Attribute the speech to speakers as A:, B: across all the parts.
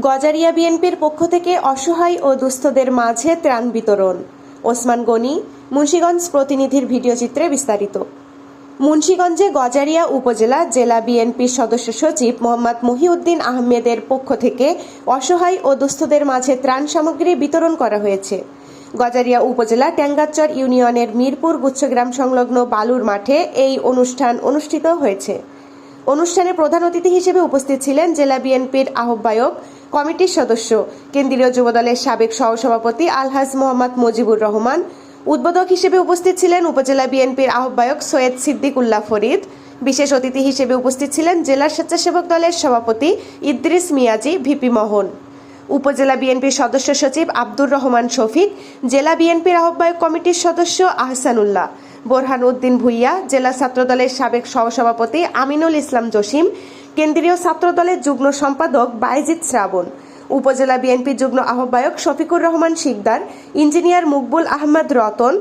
A: গজারিয়া বিএনপির পক্ষ থেকে অসহায় ও দুস্থদের মাঝে ত্রাণ বিতরণ। ওসমান গনি, মুন্সীগঞ্জ প্রতিনিধির ভিডিওচিত্রে বিস্তারিত। মুন্সীগঞ্জে গজারিয়া উপজেলা জেলা বিএনপির সদস্য সচিব মোহাম্মদ মহিউদ্দিন আহমেদের পক্ষ থেকে অসহায় ও দুস্থদের মাঝে ত্রাণ সামগ্রী বিতরণ করা হয়েছে। গজারিয়া উপজেলা ট্যাঙ্গাচর ইউনিয়নের মিরপুর গুচ্ছগ্রাম সংলগ্ন বালুর মাঠে এই অনুষ্ঠান অনুষ্ঠিত হয়েছে। অনুষ্ঠানে প্রধান অতিথি হিসেবে উপস্থিত ছিলেন জেলা বিএনপির আহ্বায়ক কমিটির সদস্য। কেন্দ্রীয় যুবদলের সাবেক সহসভাপতি আলহাজ মোহাম্মদ মুজিবুর রহমান। উদ্বোধক হিসেবে উপস্থিত ছিলেন উপজেলা বিএনপির আহ্বায়ক সৈয়দ সিদ্দিকুল্লাহ ফরিদ। বিশেষ অতিথি হিসেবে উপস্থিত ছিলেন জেলা স্বেচ্ছাসেবক দলের সভাপতি ইদ্রিস মিয়াজি, ভিপি মোহন। উপজেলা বিএনপির সদস্য সচিব আব্দুর রহমান শফিক, জেলা বিএনপির আহ্বায়ক কমিটির সদস্য আহসানুল্লাহ। বোরহান উদ্দিন ভুইয়া, জেলা ছাত্রদলের সাবেক সহসভাপতি আমিনুল ইসলাম জসিম কেন্দ্রীয় ছাত্রদলের যুগ্ম সম্পাদক বাইজিৎ শ্রাবণ, উপজেলা বিএনপি যুগ্ম আহ্বায়ক শফিকুর রহমান শিকদার, ইঞ্জিনিয়ার মুকবুল আহমদ রতন,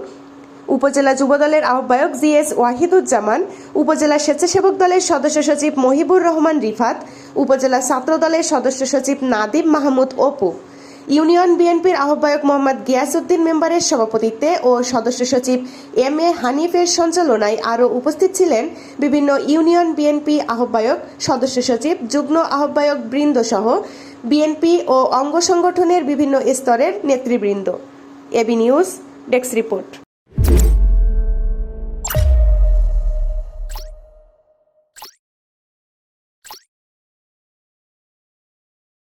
A: উপজেলা যুবদলের আহ্বায়ক জি এস ওয়াহিদুজ্জামান, উপজেলা স্বেচ্ছাসেবক দলের সদস্য সচিব মহিবুর রহমান রিফাত, উপজেলা ছাত্রদলের সদস্য সচিব নাদিম মাহমুদ অপু। ইউনিয়ন বিএনপির আহ্বায়ক মোহাম্মদ গিয়াসউদ্দিন মেম্বারের সভাপতিত্বে ও সদস্য সচিব এম এ হানিফের সঞ্চালনায় আরও উপস্থিত ছিলেন বিভিন্ন ইউনিয়ন বিএনপি আহ্বায়ক, সদস্য সচিব, যুগ্ম আহ্বায়ক বৃন্দ সহ বিএনপি ও অঙ্গ সংগঠনের বিভিন্ন স্তরের নেতৃবৃন্দ। AB news, desk report.